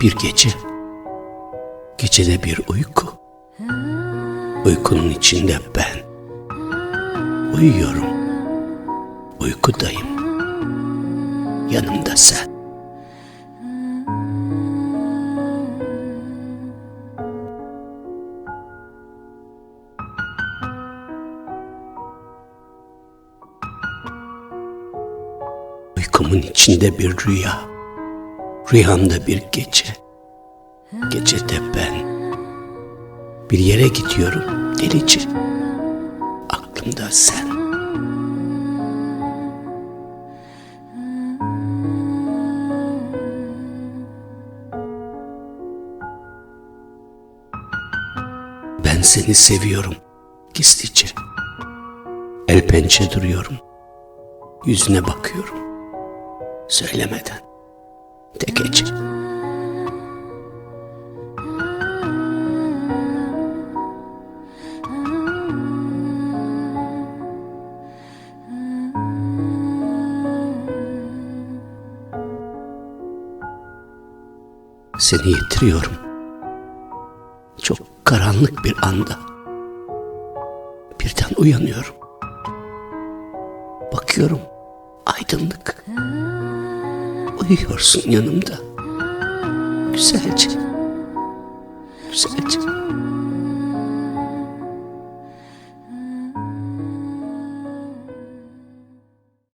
Bir gece, gecede bir uyku. Uykunun içinde ben. Uyuyorum, uykudayım. Yanımda sen. Uykumun içinde bir rüya. Rüyamda bir gece. Gecede ben. Bir yere gidiyorum delice. Aklımda sen. Ben seni seviyorum gizlice. El pençe duruyorum. Yüzüne bakıyorum. Söylemeden. De gece. Seni yitiriyorum. Çok karanlık bir anda. Birden uyanıyorum. Bakıyorum aydınlık. Uyuyorsun yanımda. Güzelce. Güzelce.